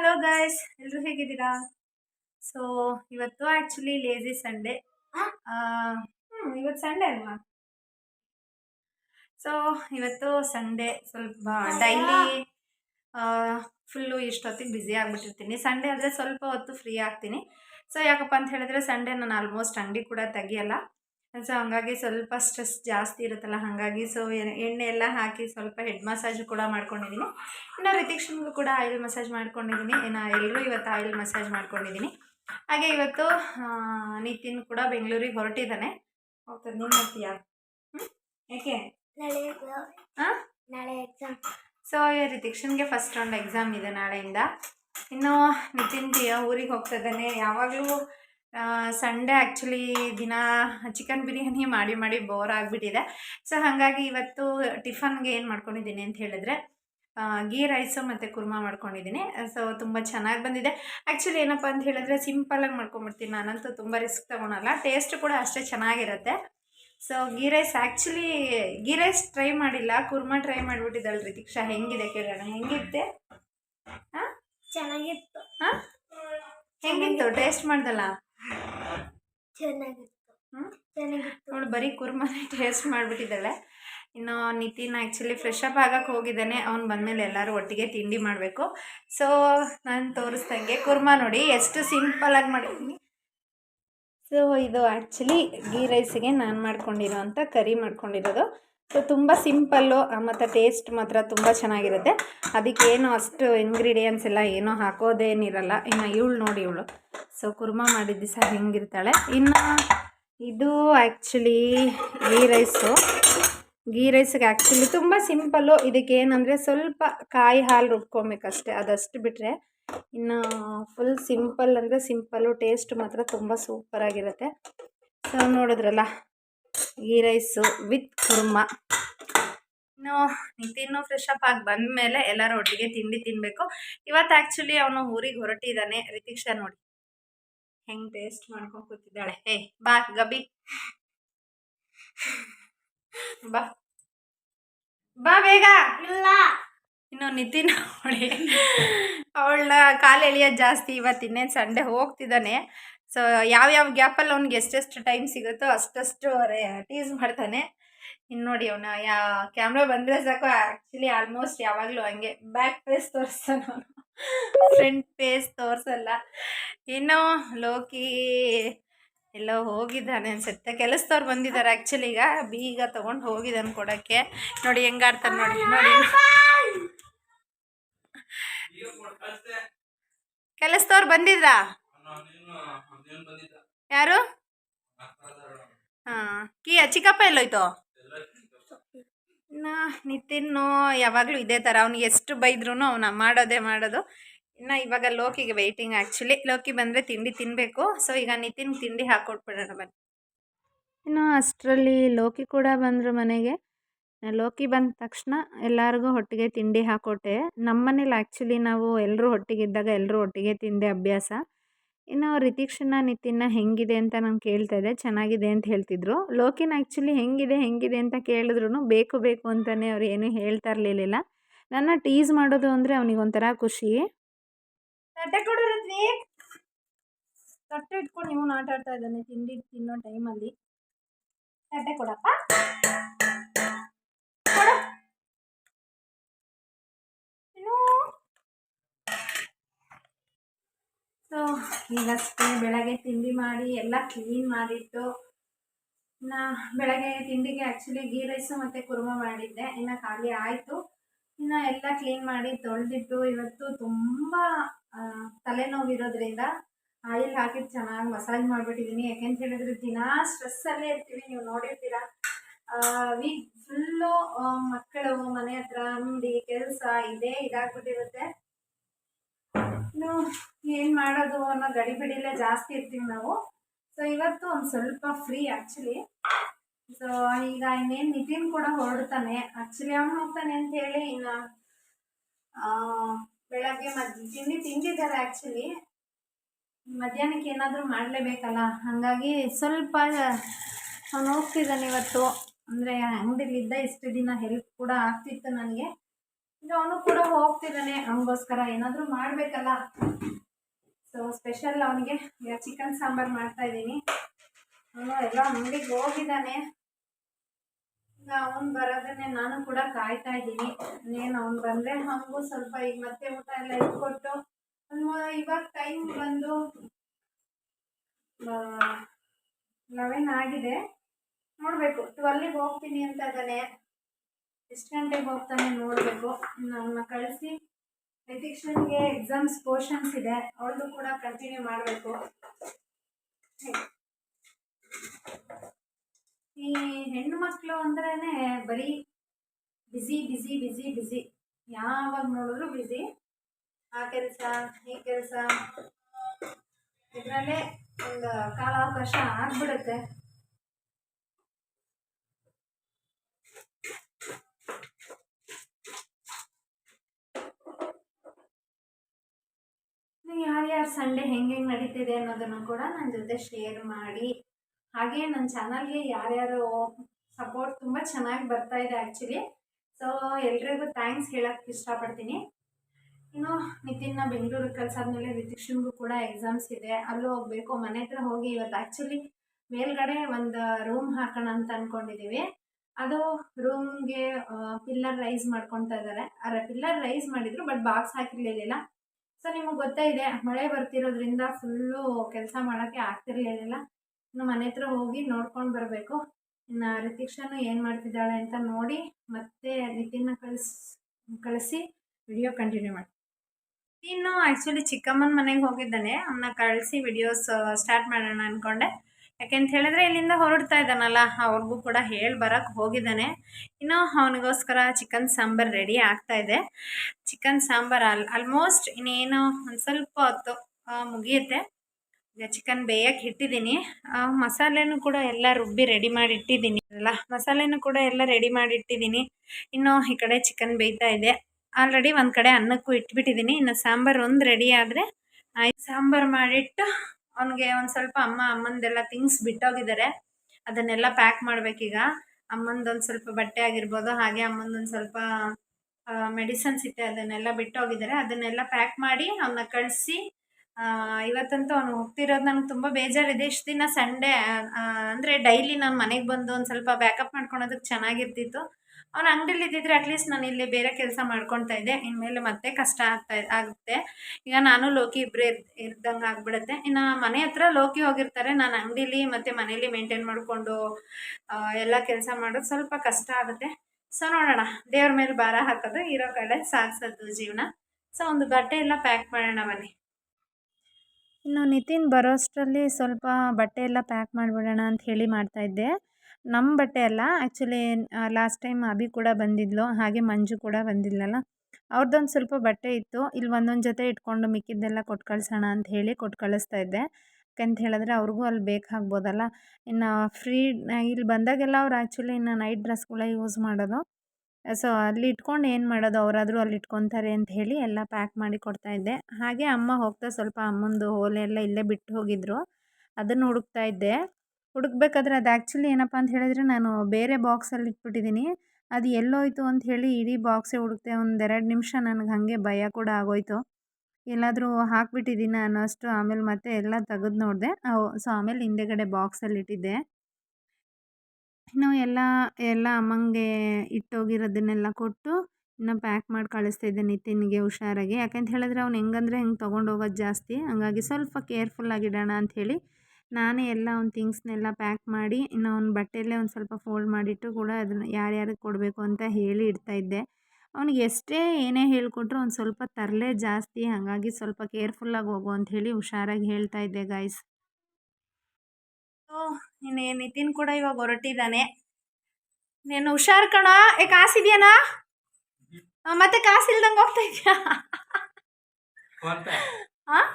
Hello guys ಎಲ್ಲರೂ ಹೇಗಿದ್ದೀರಾ? So ಇವತ್ತು ಆ್ಯಕ್ಚುಲಿ ಲೇಜಿ ಸಂಡೇ ಇವತ್ತು ಸಂಡೇ ಅಲ್ವಾ? ಸೊ ಇವತ್ತು ಸಂಡೇ ಸ್ವಲ್ಪ ಡೈಲಿ ಫುಲ್ಲು ಇಷ್ಟೊತ್ತಿಗೆ ಬ್ಯುಸಿ ಆಗಿಬಿಟ್ಟಿರ್ತೀನಿ. ಸಂಡೇ ಆದರೆ ಸ್ವಲ್ಪ ಹೊತ್ತು ಫ್ರೀ ಆಗ್ತೀನಿ. ಸೊ ಯಾಕಪ್ಪ ಅಂತ ಹೇಳಿದ್ರೆ ಸಂಡೇ ನಾನು ಆಲ್ಮೋಸ್ಟ್ ಅಂಗಡಿ ಕೂಡ ತೆಗಿಯಲ್ಲ. ಸೊ ಹಾಗಾಗಿ ಸ್ವಲ್ಪ ಸ್ಟ್ರೆಸ್ ಜಾಸ್ತಿ ಇರುತ್ತಲ್ಲ ಹಾಗಾಗಿ ಸೊ ಎಣ್ಣೆ ಎಲ್ಲ ಹಾಕಿ ಸ್ವಲ್ಪ ಹೆಡ್ ಮಸಾಜ್ ಕೂಡ ಮಾಡ್ಕೊಂಡಿದ್ದೀನಿ ಇನ್ನು ರಿತಿಕ್ಷನ್ಗೂ ಕೂಡ ಆಯಿಲ್ ಮಸಾಜ್ ಮಾಡ್ಕೊಂಡಿದ್ದೀನಿ ಇನ್ನು ಎಲ್ಲರೂ ಇವತ್ತು ಆಯಿಲ್ ಮಸಾಜ್ ಮಾಡ್ಕೊಂಡಿದ್ದೀನಿ ಹಾಗೆ ಇವತ್ತು ನಿತಿನ್ ಕೂಡ ಬೆಂಗಳೂರಿಗೆ ಹೊರಟಿದ್ದಾನೆ. ಹೋಗ್ತದೆ ನೀನು ಹೋಗ್ತೀಯಾ ಯಾಕೆ? ನಾಳೆ ಎಕ್ಸಾಮ್ ಸೊ ರಿತಿಕ್ಷನ್ಗೆ ಫಸ್ಟ್ ರೌಂಡ್ ಎಕ್ಸಾಮ್ ಇದೆ ನಾಳೆಯಿಂದ. ಇನ್ನು ನಿತಿನ್ ದಿಯಾ ಊರಿಗೆ ಹೋಗ್ತಿದ್ದಾನೆ ಯಾವಾಗಲೂ ಸಂಡೇ ಆ್ಯಕ್ಚುಲಿ ದಿನ ಚಿಕನ್ ಬಿರಿಯಾನಿ ಮಾಡಿ ಮಾಡಿ ಬೋರ್ ಆಗಿಬಿಟ್ಟಿದೆ. ಸೊ ಹಾಗಾಗಿ ಇವತ್ತು ಟಿಫನ್ಗೆ ಏನು ಮಾಡ್ಕೊಂಡಿದ್ದೀನಿ ಅಂತ ಹೇಳಿದ್ರೆ ಗೀ ರೈಸು ಮತ್ತು ಕುರ್ಮಾ ಮಾಡ್ಕೊಂಡಿದ್ದೀನಿ. ಸೊ ತುಂಬ ಚೆನ್ನಾಗಿ ಬಂದಿದೆ. ಆ್ಯಕ್ಚುಲಿ ಏನಪ್ಪ ಅಂತ ಹೇಳಿದ್ರೆ ಸಿಂಪಲಾಗಿ ಮಾಡ್ಕೊಂಬಿಡ್ತೀನಿ ನಾನಂತೂ ತುಂಬ ರಿಸ್ಕ್ ತೊಗೊಳಲ್ಲ. ಟೇಸ್ಟ್ ಕೂಡ ಅಷ್ಟೇ ಚೆನ್ನಾಗಿರುತ್ತೆ. So ghee rice actually ghee rice try ಮಾಡಿಲ್ಲ. ಕುರ್ಮಾ ಟ್ರೈ ಮಾಡಿಬಿಟ್ಟಿದ್ದಲ್ರಿ ದೀಕ್ಷಾ ಹೆಂಗಿದೆ ಕೇಳೋಣ. ಹೆಂಗಿತ್ತೆ? ಹಾಂ ಚೆನ್ನಾಗಿತ್ತು. ಹಾಂ ಹೆಂಗಿತ್ತು? ಟೇಸ್ಟ್ ಮಾಡ್ದಲ್ಲ? ಚೆನ್ನಾಗಿತ್ತು. ಅವಳು ಬರೀ ಕುರ್ಮಾ ಟೇಸ್ಟ್ ಮಾಡಿಬಿಟ್ಟಿದ್ದಾಳೆ. ಇನ್ನು ನಿತಿನ್ ಆ್ಯಕ್ಚುಲಿ ಫ್ರೆಶ್ ಅಪ್ ಆಗಕ್ಕೆ ಹೋಗಿದ್ದಾನೆ. ಅವ್ನು ಬಂದಮೇಲೆ ಎಲ್ಲರೂ ಒಟ್ಟಿಗೆ ತಿಂಡಿ ಮಾಡಬೇಕು. ಸೊ ನಾನು ತೋರಿಸ್ದಂಗೆ ಕುರ್ಮಾ ನೋಡಿ, ಎಷ್ಟು ಸಿಂಪಲಾಗಿ ಮಾಡಿದ್ದೀನಿ. ಸೊ ಇದು ಆ್ಯಕ್ಚುಲಿ ಗೀ ರೈಸಿಗೆ ನಾನು ಮಾಡ್ಕೊಂಡಿರೋಂಥ ಕರಿ ಮಾಡ್ಕೊಂಡಿರೋದು. ಸೊ ತುಂಬ ಸಿಂಪಲ್ಲು ಮತ್ತು ಟೇಸ್ಟ್ ಮಾತ್ರ ತುಂಬ ಚೆನ್ನಾಗಿರುತ್ತೆ. ಅದಕ್ಕೇನು ಅಷ್ಟು ಇಂಗ್ರೀಡಿಯೆಂಟ್ಸ್ ಎಲ್ಲ ಏನೂ ಹಾಕೋದೇನಿರಲ್ಲ. ಇನ್ನು ಇವಳು ನೋಡಿ ಇವಳು. ಸೊ ಕುರ್ಮಾ ಮಾಡಿದ್ದು ಸಹ ಹೆಂಗಿರ್ತಾಳೆ? ಇನ್ನು ಇದು ಆ್ಯಕ್ಚುಲಿ ಗೀ ರೈಸು ಗೀ ರೈಸ್ಗೆ ಆ್ಯಕ್ಚುಲಿ ತುಂಬ ಸಿಂಪಲ್ಲು ಇದಕ್ಕೆ ಏನಂದರೆ ಸ್ವಲ್ಪ ಕಾಯಿ ಹಾಲು ರುಬ್ಕೊಬೇಕಷ್ಟೆ. ಅದಷ್ಟು ಬಿಟ್ಟರೆ ಇನ್ನು ಫುಲ್ ಸಿಂಪಲ್ ಅಂದರೆ ಸಿಂಪಲ್ಲು ಟೇಸ್ಟ್ ಮಾತ್ರ ತುಂಬ ಸೂಪರಾಗಿರುತ್ತೆ ಸೊ ನೋಡಿದ್ರಲ್ಲ? Ghee rice with kurma. ಇನ್ನು ನಿತಿನ್ನು ಫ್ರೆಶ್ ಅಪ್ ಆಗಿ ಬಂದಮೇಲೆ ಎಲ್ಲರೂ ಒಟ್ಟಿಗೆ ತಿಂಡಿ ತಿನ್ನಬೇಕು ಇವತ್ತು ಆ್ಯಕ್ಚುಲಿ ಅವನು ಊರಿಗೆ ಹೊರಟಿದ್ದಾನೆ. ರಿತಿಕ್ಷಾ ನೋಡಿ. ಹೆಂಗೆ ಟೇಸ್ಟ್ ಮಾಡ್ಕೊಂಡು ಕೂತಿದ್ದಾಳೆ? ಹೇ, ಬಾ ಗಬಿ ಬಾ. ಬಾ ಬೇಗ. ಇಲ್ಲ. ಇನ್ನು ನಿತಿನ್ ಅವಳಿ. ಅವಳ ಕಾಲು ಎಳಿಯೋದು ಜಾಸ್ತಿ ಇವತ್ತು ಇನ್ನೇನು ಸಂಡೆ ಹೋಗ್ತಿದ್ದಾನೆ. ಸೊ ಯಾವ್ಯಾವ ಗ್ಯಾಪಲ್ಲಿ ಅವ್ನಿಗೆ ಎಷ್ಟೆಷ್ಟು ಟೈಮ್ ಸಿಗುತ್ತೋ ಅಷ್ಟಷ್ಟು ಟೀಸ್ ಮಾಡ್ತಾನೆ. ಇನ್ನು ನೋಡಿ ಅವನ, ಯಾ ಕ್ಯಾಮ್ರಾ ಬಂದರೆ ಸಾಕು. ಆ್ಯಕ್ಚುಲಿ ಆಲ್ಮೋಸ್ಟ್ ಯಾವಾಗಲೂ ಹಂಗೆ. ಬ್ಯಾಕ್ ಫೇಸ್ ತೋರಿಸ್ತಾನೆ ಅವನು. ಫ್ರಂಟ್ ಫೇಸ್ ತೋರಿಸಲ್ಲ. ಏನೋ ಲೋಕಿ ಎಲ್ಲೋ ಹೋಗಿದ್ದಾನೆ ಅನ್ಸುತ್ತೆ. ಕೆಲಸದವ್ರು ಬಂದಿದ್ದಾರೆ ಆ್ಯಕ್ಚುಲಿ ಈಗ. ಬೀಗ ತೊಗೊಂಡು ಹೋಗಿದ್ದಾನೆ ಕೊಡೋಕ್ಕೆ. ನೋಡಿ ಹೆಂಗಾಡ್ತಾರೆ ನೋಡಿ ನೋಡಿ. ಕೆಲಸದವ್ರು ಬಂದಿದ್ರಾ? ಯಾರು? ಹಾಂ. ಕೀ ಚಿಕ್ಕಪ್ಪ ಎಲ್ಲೋಯ್ತು? ಇನ್ನು ನಿತಿನ್ನು ಯಾವಾಗಲೂ ಇದೇ ಥರ ಅವ್ನಿಗೆ ಎಷ್ಟು ಬೈದ್ರೂ ಅವನ ಮಾಡೋದೇ ಮಾಡೋದು. ಇನ್ನು ಇವಾಗ ಲೋಕಿಗೆ ವೆಯ್ಟಿಂಗ್ ಆ್ಯಕ್ಚುಲಿ ಲೋಕಿ ಬಂದರೆ ತಿಂಡಿ ತಿನ್ನಬೇಕು ಸೊ ಈಗ ನಿತಿನ್ ತಿಂಡಿ ಹಾಕ್ಕೊಟ್ಬಿಡೋಣ ಬನ್ನಿ. ಇನ್ನು ಅಷ್ಟರಲ್ಲಿ ಲೋಕಿ ಕೂಡ ಬಂದರು ಮನೆಗೆ. ಲೋಕಿ ಬಂದ ತಕ್ಷಣ ಎಲ್ಲರಿಗೂ ಹೊಟ್ಟಿಗೆ ತಿಂಡಿ ಹಾಕೊಟ್ಟೆ. ನಮ್ಮನೇಲಿ ಆ್ಯಕ್ಚುಲಿ ನಾವು ಎಲ್ಲರೂ ಒಟ್ಟಿಗಿದ್ದಾಗ ಎಲ್ಲರೂ ಒಟ್ಟಿಗೆ ತಿಂದೆ ಅಭ್ಯಾಸ. ಇನ್ನು ರಿತಿಕ್ಷನ ನಿತಿನ್ನ ಹೆಂಗಿದೆ ಅಂತ ನಾನು ಕೇಳ್ತಾ ಇದ್ದೆ ಚೆನ್ನಾಗಿದೆ ಅಂತ ಹೇಳ್ತಿದ್ರು. ಲೋಕಿನ್ ಆ್ಯಕ್ಚುಲಿ ಹೆಂಗಿದೆ ಹೆಂಗಿದೆ ಅಂತ ಕೇಳಿದ್ರು ಬೇಕು ಬೇಕು ಅಂತಲೇ ಅವ್ರು ಏನೂ ಹೇಳ್ತಾ ಇರಲಿಲ್ಲ ನನ್ನ ಟೀಸ್ ಮಾಡೋದು ಅಂದರೆ ಅವನಿಗೆ ಒಂಥರ ಖುಷಿ. ತಟ್ಟೆ ಕೊಡು ಇಟ್ಕೊಂಡು ಇವನು ಆಟ ಆಡ್ತಾ ಇದ್ದಾನೆ. ತಿಂಡಿ ತಿನ್ನೋ ಟೈಮಲ್ಲಿ ತಟ್ಟೆ ಕೊಡಪ್ಪ ಕೊಡು ಇನ್ನು ಸೊ, ಈಗಷ್ಟೇ ಬೆಳಗ್ಗೆ ತಿಂಡಿ ಮಾಡಿ ಎಲ್ಲ ಕ್ಲೀನ್ ಮಾಡಿಟ್ಟು ಇನ್ನು ಬೆಳಗ್ಗೆ ತಿಂಡಿಗೆ ಆ್ಯಕ್ಚುಲಿ ಗೀ ರೈಸು ಮತ್ತು ಕುರ್ಮ ಮಾಡಿದ್ದೆ. ಇನ್ನು ಖಾಲಿ ಆಯಿತು. ಇನ್ನು ಎಲ್ಲ ಕ್ಲೀನ್ ಮಾಡಿ ತೊಳೆದಿಟ್ಟು ಇವತ್ತು ತುಂಬ ತಲೆನೋವಿರೋದ್ರಿಂದ ಆಯಿಲ್ ಹಾಕಿ ಚೆನ್ನಾಗಿ ಮಸಾಜ್ ಮಾಡಿಬಿಟ್ಟಿದ್ದೀನಿ ಯಾಕೆಂತ ಹೇಳಿದ್ರೆ ದಿನಾ ಸ್ಟ್ರೆಸ್ಸಲ್ಲೇ ಇರ್ತೀವಿ. ನೀವು ನೋಡಿರ್ತೀರ? ವೀಕ್ ಫುಲ್ಲು ಮಕ್ಕಳು ಮನೆ ಹತ್ರ ಅಂಗಡಿ ಕೆಲಸ ಇದೇ ಇದಾಗ್ಬಿಟ್ಟಿರುತ್ತೆ. ಇನ್ನು ಏನು ಮಾಡೋದು ಅನ್ನೋ ಗಡಿಬಿಡಿಲೇ ಜಾಸ್ತಿ ಇರ್ತೀವಿ ನಾವು. ಸೊ ಇವತ್ತು ಒಂದು ಸ್ವಲ್ಪ ಫ್ರೀ ಆ್ಯಕ್ಚುಲಿ ಸೊ ಈಗ ಇನ್ನೇನು ನಿತಿನ್ ಕೂಡ ಹೊರಡ್ತಾನೆ. ಆ್ಯಕ್ಚುಲಿ ಅವನು ಹೋಗ್ತಾನೆ ಅಂತ ಹೇಳಿ ಇನ್ನು ಬೆಳಗ್ಗೆ ಮದ್, ತಿಂಡಿ ತಿಂದಿದ್ದಾರೆ ಆ್ಯಕ್ಚುಲಿ ಮಧ್ಯಾಹ್ನಕ್ಕೆ ಏನಾದರೂ ಮಾಡಲೇಬೇಕಲ್ಲ? ಹಾಗಾಗಿ ಸ್ವಲ್ಪ ಅವನು ಹೋಗ್ತಿದ್ದಾನೆ ಇವತ್ತು. ಅಂದರೆ ಅಂಗಡಿಲಿದ್ದ ಇಷ್ಟು ದಿನ ಹೆಲ್ಪ್ ಕೂಡ ಆಗ್ತಿತ್ತು ನನಗೆ. ಈಗ ಅವನು ಕೂಡ ಹೋಗ್ತಿದ್ದಾನೆ ಅವನಿಗೋಸ್ಕರ ಏನಾದರೂ ಮಾಡಬೇಕಲ್ಲ. ಸೊ ಸ್ಪೆಷಲ್ ಅವನಿಗೆ, ಈಗ ಚಿಕನ್ ಸಾಂಬಾರು ಮಾಡ್ತಾ ಇದ್ದೀನಿ. ಅವನು ಎಲ್ಲ ಅಂಗಡಿಗೆ ಹೋಗಿದ್ದಾನೆ ಈಗ ಅವನು ಬರೋದನ್ನೇ ನಾನು ಕೂಡ ಕಾಯ್ತಾ ಇದ್ದೀನಿ. ಇನ್ನೇನು ಅವ್ನು ಬಂದರೆ ಹಂಗೂ ಸ್ವಲ್ಪ ಈಗ ಮತ್ತೆ ಊಟ ಎಲ್ಲ ಇಟ್ಕೊಟ್ಟು ಇವಾಗ ಟೈಮ್ ಬಂದು ಲೆವೆನ್ ಆಗಿದೆ. ನೋಡಬೇಕು. ಟ್ವೆಲ್ಲಿಗೆ ಹೋಗ್ತೀನಿ ಅಂತ ಇದ್ದಾನೆ ಎಷ್ಟು ಗಂಟೆಗೆ ಹೋಗ್ತಾನೆ ನೋಡಬೇಕು. ಅವನ್ನ ಕಳಿಸಿ ನಿತೀಕ್ಷನ್ಗೆ ಎಕ್ಸಾಮ್ಸ್ ಪೋರ್ಷನ್ಸ್ ಇದೆ. ಅವಳದು ಕೂಡ ಕಂಟಿನ್ಯೂ ಮಾಡಬೇಕು. ಈ ಹೆಣ್ಣು ಮಕ್ಕಳು ಅಂದ್ರೇ ಬರೀ ಬ್ಯುಸಿ ಬ್ಯುಸಿ ಬ್ಯುಸಿ ಬ್ಯುಸಿ ಯಾವಾಗ ನೋಡಿದ್ರು ಬ್ಯುಸಿ ಆ ಕೆಲಸ, ಈ ಕೆಲಸ. ಇದರಲ್ಲೇ ಒಂದು ಕಾಲಾವಕಾಶ ಆಗ್ಬಿಡುತ್ತೆ ಯಾರ್ಯಾರು ಸಂಡೇ ಹೆಂಗೆ ಹೆಂಗೆ ನಡೀತಿದೆ ಅನ್ನೋದನ್ನು ಕೂಡ ನನ್ನ ಜೊತೆ ಶೇರ್ ಮಾಡಿ. ಹಾಗೆ ನನ್ನ ಚಾನಲ್ಗೆ ಯಾರ್ಯಾರು ಸಪೋರ್ಟ್ ತುಂಬ ಚೆನ್ನಾಗಿ ಬರ್ತಾ ಇದೆ ಆ್ಯಕ್ಚುಲಿ ಸೊ ಎಲ್ರಿಗೂ ಥ್ಯಾಂಕ್ಸ್ ಹೇಳೋಕ್ಕೆ ಇಷ್ಟಪಡ್ತೀನಿ. ಇನ್ನು ನಿತಿನ್ನ ಬೆಂಗಳೂರಿಗೆ ಕಳ್ಸಾದ್ಮೇಲೆ ರಿತಿಕ್ಷನ್ಗೂ ಕೂಡ ಎಕ್ಸಾಮ್ಸ್ ಇದೆ. ಅಲ್ಲೂ ಹೋಗಬೇಕು. ಮನೆ ಹತ್ರ ಹೋಗಿ ಇವತ್ತು ಆ್ಯಕ್ಚುಲಿ ಮೇಲ್ಗಡೆ ಒಂದು ರೂಮ್ ಹಾಕೋಣ ಅಂತ ಅಂದ್ಕೊಂಡಿದ್ದೀವಿ ಅದು ರೂಮ್ಗೆ ಪಿಲ್ಲರ್ ರೈಸ್ ಮಾಡ್ಕೊತಾ ಇದ್ದಾರೆ ಅರೆ ಪಿಲ್ಲರ್ ರೈಸ್ ಮಾಡಿದ್ರು ಬಟ್ ಬಾಕ್ಸ್ ಹಾಕಿರ್ಲಿಲ್ಲ. ಸೊ ನಿಮಗೆ ಗೊತ್ತೇ ಇದೆ, ಮಳೆ ಬರ್ತಿರೋದ್ರಿಂದ ಫುಲ್ಲು ಕೆಲಸ ಮಾಡೋಕ್ಕೆ ಆಗ್ತಿರ್ಲಿಲ್ಲ ಇನ್ನು ಮನೆ ಹತ್ರ ಹೋಗಿ ನೋಡ್ಕೊಂಡು ಬರಬೇಕು. ಇನ್ನು ರಿತಿಕ್ಷನು ಏನು ಮಾಡ್ತಿದ್ದಾಳೆ ಅಂತ ನೋಡಿ ಮತ್ತೆ ರಿತಿನ ಕಳಿಸ್, ಕಳಿಸಿ ವಿಡಿಯೋ ಕಂಟಿನ್ಯೂ ಮಾಡಿ. ಇನ್ನು ಆ್ಯಕ್ಚುಲಿ ಚಿಕ್ಕಮ್ಮನ ಮನೆಗೆ ಹೋಗಿದ್ದಾನೆ. ಅವನ್ನ ಕಳಿಸಿ ವಿಡಿಯೋಸ್ ಸ್ಟಾರ್ಟ್ ಮಾಡೋಣ ಅಂದ್ಕೊಂಡೆ ಯಾಕೆಂತ ಹೇಳಿದ್ರೆ ಇಲ್ಲಿಂದ ಹೊರಡ್ತಾ ಇದ್ದಾನಲ್ಲ, ಅವ್ರಿಗೂ ಕೂಡ ಹೇಳಿ ಬರೋಕ್ಕೆ ಹೋಗಿದ್ದಾನೆ. ಇನ್ನು ಅವನಿಗೋಸ್ಕರ ಚಿಕನ್ ಸಾಂಬಾರು ರೆಡಿ ಆಗ್ತಾ ಇದೆ. ಚಿಕನ್ ಸಾಂಬಾರು ಅಲ್ ಆಲ್ಮೋಸ್ಟ್ ಇನ್ನೇನು ಒಂದು ಸ್ವಲ್ಪ ಹೊತ್ತು ಮುಗಿಯುತ್ತೆ. ಈಗ ಚಿಕನ್ ಬೇಯಕ್ಕೆ ಇಟ್ಟಿದ್ದೀನಿ. ಮಸಾಲೆನೂ ಕೂಡ ಎಲ್ಲ ರುಬ್ಬಿ ರೆಡಿ ಮಾಡಿ ಇಟ್ಟಿದ್ದೀನಿ. ಅಲ್ಲ, ಮಸಾಲೆನೂ ಕೂಡ ಎಲ್ಲ ರೆಡಿ ಮಾಡಿ ಇಟ್ಟಿದ್ದೀನಿ. ಇನ್ನು ಈ ಕಡೆ ಚಿಕನ್ ಬೇಯ್ತಾ ಇದೆ. ಆಲ್ರೆಡಿ ಒಂದು ಕಡೆ ಅನ್ನಕ್ಕೂ ಇಟ್ಬಿಟ್ಟಿದ್ದೀನಿ. ಇನ್ನು ಸಾಂಬಾರು ಒಂದು ರೆಡಿ ಆದರೆ, ಸಾಂಬಾರು ಮಾಡಿಟ್ಟು ಅವನಿಗೆ ಒಂದು ಸ್ವಲ್ಪ ಅಮ್ಮ ಅಮ್ಮಂದೆಲ್ಲ ಥಿಂಗ್ಸ್ ಬಿಟ್ಟೋಗಿದ್ದಾರೆ ಅದನ್ನೆಲ್ಲ ಪ್ಯಾಕ್ ಮಾಡಬೇಕೀಗ. ಅಮ್ಮಂದೊಂದು ಸ್ವಲ್ಪ ಬಟ್ಟೆ ಆಗಿರ್ಬೋದು, ಹಾಗೆ ಅಮ್ಮಂದೊಂದು ಸ್ವಲ್ಪ ಮೆಡಿಸನ್ಸ್ ಇತ್ತೆ, ಅದನ್ನೆಲ್ಲ ಬಿಟ್ಟೋಗಿದ್ದಾರೆ ಅದನ್ನೆಲ್ಲ ಪ್ಯಾಕ್ ಮಾಡಿ ಅವನ್ನ ಕಳಿಸಿ ಇವತ್ತಂತೂ ಅವ್ನು ಹೋಗ್ತಿರೋದು ನಂಗೆ ತುಂಬ ಬೇಜಾರಿದೆ. ಇಷ್ಟು ದಿನ ಸಂಡೇ ಅಂದರೆ ಡೈಲಿ ನಾನು ಮನೆಗೆ ಬಂದು ಒಂದು ಸ್ವಲ್ಪ ಬ್ಯಾಕಪ್ ಮಾಡ್ಕೊಳೋದಕ್ಕೆ ಚೆನ್ನಾಗಿರ್ತಿತ್ತು. ಅವ್ನು ಅಂಗಡಿಲಿ ಇದ್ದಿದ್ರೆ ಅಟ್ಲೀಸ್ಟ್ ನಾನು ಇಲ್ಲಿ ಬೇರೆ ಕೆಲಸ ಮಾಡ್ಕೊತಾ ಇದ್ದೆ. ಇನ್ಮೇಲೆ ಮತ್ತೆ ಕಷ್ಟ ಆಗ್ತಾ ಆಗುತ್ತೆ. ಈಗ ನಾನು ಲೋಕಿ ಇಬ್ಬರೇ ಇರ್ದಂಗೆ ಆಗ್ಬಿಡುತ್ತೆ. ಇನ್ನು ಮನೆ ಹತ್ರ ಲೋಕಿ ಹೋಗಿರ್ತಾರೆ. ನಾನು ಅಂಗಡಿಲಿ ಮತ್ತು ಮನೇಲಿ ಮೇಂಟೈನ್ ಮಾಡಿಕೊಂಡು ಎಲ್ಲ ಕೆಲಸ ಮಾಡೋದು ಸ್ವಲ್ಪ ಕಷ್ಟ ಆಗುತ್ತೆ. ಸೊ ನೋಡೋಣ. ದೇವ್ರ ಮೇಲೆ ಭಾರ ಹಾಕೋದು, ಇರೋ ಕಡೆ ಸಾಗಿಸೋದು ಜೀವನ. ಸೊ ಒಂದು ಬಟ್ಟೆ ಎಲ್ಲ ಪ್ಯಾಕ್ ಮಾಡೋಣ ಬನ್ನಿ. ಇನ್ನು ನಿತಿನ್ ಬರೋಷ್ಟರಲ್ಲಿ ಸ್ವಲ್ಪ ಬಟ್ಟೆ ಎಲ್ಲ ಪ್ಯಾಕ್ ಮಾಡಿಬಿಡೋಣ ಅಂತ ಹೇಳಿ ಮಾಡ್ತಾಯಿದ್ದೆ ನಮ್ಮ ಬಟ್ಟೆ ಅಲ್ಲ ಆ್ಯಕ್ಚುಲಿ ಲಾಸ್ಟ್ ಟೈಮ್ ಅಭಿ ಕೂಡ ಬಂದಿದ್ಲು, ಹಾಗೆ ಮಂಜು ಕೂಡ ಬಂದಿದ್ಲಲ್ಲ. ಅವ್ರದ್ದೊಂದು ಸ್ವಲ್ಪ ಬಟ್ಟೆ ಇತ್ತು ಇಲ್ಲಿ ಒಂದೊಂದು ಜೊತೆ ಇಟ್ಕೊಂಡು ಮಿಕ್ಕಿದ್ದೆಲ್ಲ ಕೊಟ್ಟು ಕಳ್ಸೋಣ ಅಂತ ಹೇಳಿ ಕೊಟ್ಟು ಕಳಿಸ್ತಾ ಇದ್ದೆ. ಯಾಕಂತ ಹೇಳಿದ್ರೆ ಅವ್ರಿಗೂ ಅಲ್ಲಿ ಬೇಕಾಗ್ಬೋದಲ್ಲ. ಇನ್ನು ಫ್ರೀ ಇಲ್ಲಿ ಬಂದಾಗೆಲ್ಲ ಅವ್ರು ಆ್ಯಕ್ಚುಲಿ ಇನ್ನು ನೈಟ್ ಡ್ರೆಸ್ಗಳೇ ಯೂಸ್ ಮಾಡೋದು. ಸೊ ಅಲ್ಲಿ ಇಟ್ಕೊಂಡು ಏನು ಮಾಡೋದು, ಅವರಾದರೂ ಅಲ್ಲಿ ಇಟ್ಕೊತಾರೆ ಅಂತ ಹೇಳಿ ಎಲ್ಲ ಪ್ಯಾಕ್ ಮಾಡಿ ಕೊಡ್ತಾ ಇದ್ದೆ. ಹಾಗೆ ಅಮ್ಮ ಹೋಗ್ತಾ ಸ್ವಲ್ಪ ಅಮ್ಮಂದು ಹೋಲೆ ಎಲ್ಲ ಇಲ್ಲೇ ಬಿಟ್ಟು ಹೋಗಿದ್ರು. ಅದನ್ನು ಹುಡುಕ್ತಾ ಇದ್ದೆ. ಹುಡುಕ್ಬೇಕಾದ್ರೆ ಅದು ಆ್ಯಕ್ಚುಲಿ ಏನಪ್ಪ ಅಂತ ಹೇಳಿದರೆ ನಾನು ಬೇರೆ ಬಾಕ್ಸಲ್ಲಿ ಇಟ್ಬಿಟ್ಟಿದ್ದೀನಿ. ಅದು ಎಲ್ಲೋಯಿತು ಅಂತ ಹೇಳಿ ಇಡೀ ಬಾಕ್ಸೇ ಹುಡುಕ್ತೆ ಒಂದೆರಡು ನಿಮಿಷ ನನಗೆ ಹಾಗೆ ಭಯ ಕೂಡ ಆಗೋಯ್ತು. ಎಲ್ಲಾದರೂ ಹಾಕ್ಬಿಟ್ಟಿದ್ದೀನಿ ಅನ್ನೋಷ್ಟು, ಆಮೇಲೆ ಮತ್ತೆ ಎಲ್ಲ ತೆಗೆದು ನೋಡಿದೆ. ಸೊ ಆಮೇಲೆ ಹಿಂದೆಗಡೆ ಬಾಕ್ಸಲ್ಲಿ ಇಟ್ಟಿದ್ದೆ. ಇನ್ನು ಎಲ್ಲ ಎಲ್ಲ ಅಮ್ಮಂಗೆ ಇಟ್ಟೋಗಿರೋದನ್ನೆಲ್ಲ ಕೊಟ್ಟು ಇನ್ನು ಪ್ಯಾಕ್ ಮಾಡಿ ಕಳಿಸ್ತಿದ್ದೆ ನಿತಿನ್ಗೆ ಹುಷಾರಾಗಿ. ಯಾಕೆಂತ ಹೇಳಿದ್ರೆ ಅವ್ನು ಹೆಂಗಂದ್ರೆ ಹೆಂಗೆ ತೊಗೊಂಡೋಗೋದು ಜಾಸ್ತಿ. ಹಂಗಾಗಿ ಸ್ವಲ್ಪ ಕೇರ್ಫುಲ್ಲಾಗಿಡೋಣ ಅಂಥೇಳಿ ನಾನೇ ಎಲ್ಲ ಅವ್ನ ಥಿಂಗ್ಸ್ನೆಲ್ಲ ಪ್ಯಾಕ್ ಮಾಡಿ ಇನ್ನು ಅವ್ನ ಬಟ್ಟೆಯಲ್ಲೇ ಒಂದು ಸ್ವಲ್ಪ ಫೋಲ್ಡ್ ಮಾಡಿಟ್ಟು ಕೂಡ ಅದನ್ನು ಯಾರ್ಯಾರಿಗೆ ಕೊಡಬೇಕು ಅಂತ ಹೇಳಿ ಇಡ್ತಾಯಿದ್ದೆ ಅವ್ನಿಗೆ ಎಷ್ಟೇ ಏನೇ ಹೇಳಿಕೊಟ್ರು ಒಂದು ಸ್ವಲ್ಪ ತರಲೆ ಜಾಸ್ತಿ ಹಾಗಾಗಿ ಸ್ವಲ್ಪ ಕೇರ್ಫುಲ್ಲಾಗಿ ಹೋಗು ಅಂತ ಹೇಳಿ ಹುಷಾರಾಗಿ ಹೇಳ್ತಾ ಇದ್ದೆ ಗಾಯ್ಸ್ ಇನ್ನೇ ನಿತಿನ್ ಕೂಡ ಇವಾಗ ಹೊರಟಿದ್ದಾನೆ ನೀನು ಹುಷಾರ್ ಕಣ ಏ ಕಾಸಿದ್ಯಾನಾ ಮತ್ತೆ ಕಾಸಿಲ್ದಂಗೆ ಹೋಗ್ತಾ ಇದೆಯಾ? ಹಾಂ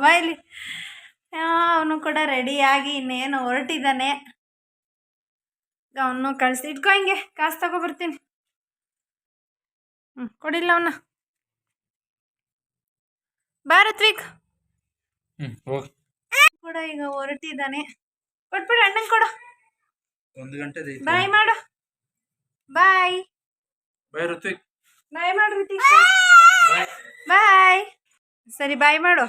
ಬಾಯ್ಲಿ ಅವನು ಕೂಡ ರೆಡಿಯಾಗಿ ಇನ್ನೇನು ಹೊರಟಿದ್ದಾನೆ ಅವನು ಕಳಿಸಿ ಇಟ್ಕೊ ಹಿಂಗೆ ಕಾಸು ತಗೊಬರ್ತೀನಿ ಹ್ಞೂ ಕೊಡಿಲ್ಲ ಅವನ. ಭಾರತ್ವಿಕ್ ಕೂಡ ಈಗ ಹೊರಟಿದ್ದಾನೆ ಕೊಟ್ಬಿಡು ಅಣ್ಣಂಗೆ ಕೊಡು. ಒಂದು ಗಂಟೆ ಬಾಯ್ ಮಾಡು. ಬಾಯ್. ಬಾಯ್ ಋತ್ವಿಕ್. ಬಾಯ್ ಮಾಡು ಋತ್ವಿಕ್. ಬಾಯ್. ಸರಿ ಬಾಯ್ ಮಾಡು.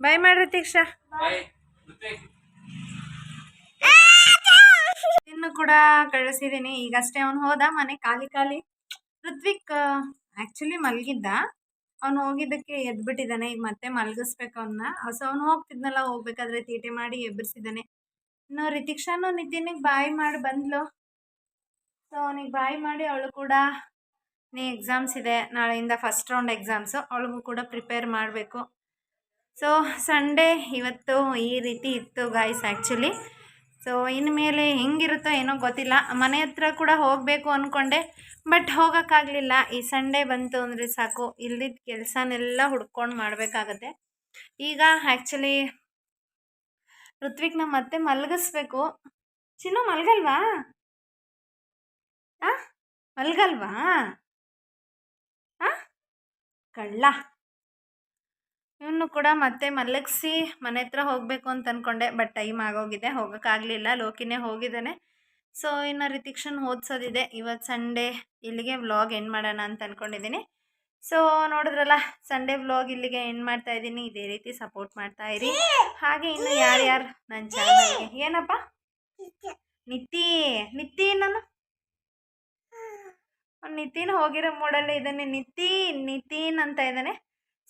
ಬಾಯ್ ಮಾಡ್ರಿ ತೀಕ್ಷ ಇನ್ನು ಕೂಡ ಕಳಿಸಿದ್ದೀನಿ ಈಗಷ್ಟೇ ಅವ್ನು ಹೋದ ಮನೆ ಖಾಲಿ ಖಾಲಿ. ಋತ್ವಿಕ್ ಆಕ್ಚುಲಿ ಮಲಗಿದ್ದ. ಅವ್ನು ಹೋಗಿದ್ದಕ್ಕೆ ಎದ್ಬಿಟ್ಟಿದ್ದಾನೆ. ಈಗ ಮತ್ತೆ ಮಲಗಿಸ್ಬೇಕು ಅವನ್ನ ಸೊ ಅವನು ಹೋಗ್ತಿದ್ನಲ್ಲ ಹೋಗ್ಬೇಕಾದ್ರೆ ತೀಟೆ ಮಾಡಿ ಎಬ್ಬರಿಸಿದ್ದಾನೆ. ಇನ್ನು ರಿತಿಕ್ಷಾನು ನಿತಿನಿಗೆ ಬಾಯಿ ಮಾಡಿ ಬಂದ್ಲು. ಸೊ ಅವನಿಗೆ ಬಾಯಿ ಮಾಡಿ ಅವಳು ಕೂಡ ನೀ ಎಕ್ಸಾಮ್ಸ್ ಇದೆ. ನಾಳೆಯಿಂದ ಫಸ್ಟ್ ರೌಂಡ್ ಎಕ್ಸಾಮ್ಸು ಅವಳಿಗೂ ಕೂಡ ಪ್ರಿಪೇರ್ ಮಾಡಬೇಕು. ಸೊ ಸಂಡೇ ಇವತ್ತು ಈ ರೀತಿ ಇತ್ತು ಗಾಯ್ಸ್ ಆ್ಯಕ್ಚುಲಿ ಸೊ ಇನ್ಮೇಲೆ ಹೆಂಗಿರುತ್ತೋ ಏನೋ ಗೊತ್ತಿಲ್ಲ. ಮನೆ ಹತ್ರ ಕೂಡ ಹೋಗಬೇಕು ಅಂದ್ಕೊಂಡೆ ಬಟ್ ಹೋಗೋಕ್ಕಾಗಲಿಲ್ಲ. ಈ ಸಂಡೇ ಬಂತು ಅಂದರೆ ಸಾಕು. ಇಲ್ದಿದ್ದ ಕೆಲಸನೆಲ್ಲ ಹುಡ್ಕೊಂಡು ಮಾಡಬೇಕಾಗತ್ತೆ. ಈಗ ಆ್ಯಕ್ಚುಲಿ ಋತ್ವಿಕ್ನ ಮತ್ತೆ ಮಲಗಿಸ್ಬೇಕು. ಚಿನ್ನು, ಮಲಗಲ್ವಾ? ಹಾಂ ಮಲಗಲ್ವಾ? ಹಾಂ ಕಳ್ಳ. ಇವನು ಕೂಡ ಮತ್ತೆ ಮಲಗಿಸಿ ಮನೆ ಹತ್ರ ಹೋಗಬೇಕು ಅಂತ ಅಂದ್ಕೊಂಡೆ ಬಟ್ ಟೈಮ್ ಆಗೋಗಿದೆ ಹೋಗೋಕ್ಕಾಗಲಿಲ್ಲ ಲೋಕಿನೇ ಹೋಗಿದ್ದಾನೆ. ಸೊ ಇನ್ನು ರಿತಿಕ್ಷನ್ ಓದಿಸೋದಿದೆ. ಇವತ್ತು ಸಂಡೇ ಇಲ್ಲಿಗೆ ವ್ಲಾಗ್ ಎಂಡ್ ಮಾಡೋಣ ಅಂತ ಅಂದ್ಕೊಂಡಿದ್ದೀನಿ ಸೊ ನೋಡಿದ್ರಲ್ಲ ಸಂಡೇ ವ್ಲಾಗ್ ಇಲ್ಲಿಗೆ ಎಂಡ್ ಮಾಡ್ತಾ ಇದ್ದೀನಿ. ಇದೇ ರೀತಿ ಸಪೋರ್ಟ್ ಮಾಡ್ತಾ ಇರಿ. ಹಾಗೆ ಇನ್ನು ಯಾರ್ಯಾರು ನನ್ನ ಚಾನಲ್ಗೆ ಏನಪ್ಪ? ನಿತ್ತಿ ನಿತ್ತಿ ನಾನು ನಿತಿನ್ ಹೋಗಿರೋ ಮೂಡಲ್ಲೇ ಇದ್ದಾನೆ. ನಿತಿನ್ ನಿತಿನ್ ಅಂತ ಇದ್ದಾನೆ.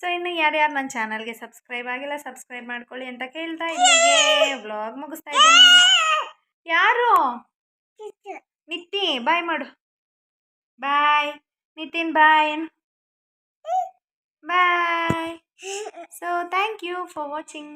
ಸೊ ಇನ್ನು ಯಾರ್ಯಾರು ನನ್ನ ಚಾನಲ್ಗೆ ಸಬ್ಸ್ಕ್ರೈಬ್ ಆಗಿಲ್ಲ ಸಬ್ಸ್ಕ್ರೈಬ್ ಮಾಡ್ಕೊಳ್ಳಿ ಅಂತ ಕೇಳ್ತಾ ಇಲ್ಲಿಗೆ ವ್ಲಾಗ್ ಮುಗಿಸ್ತಾ ಇದ್ದೀನಿ. ಯಾರು? ನಿತ್ತಿ ಬಾಯ್ ಮಾಡು. Bye Nitin bye bye so thank you for watching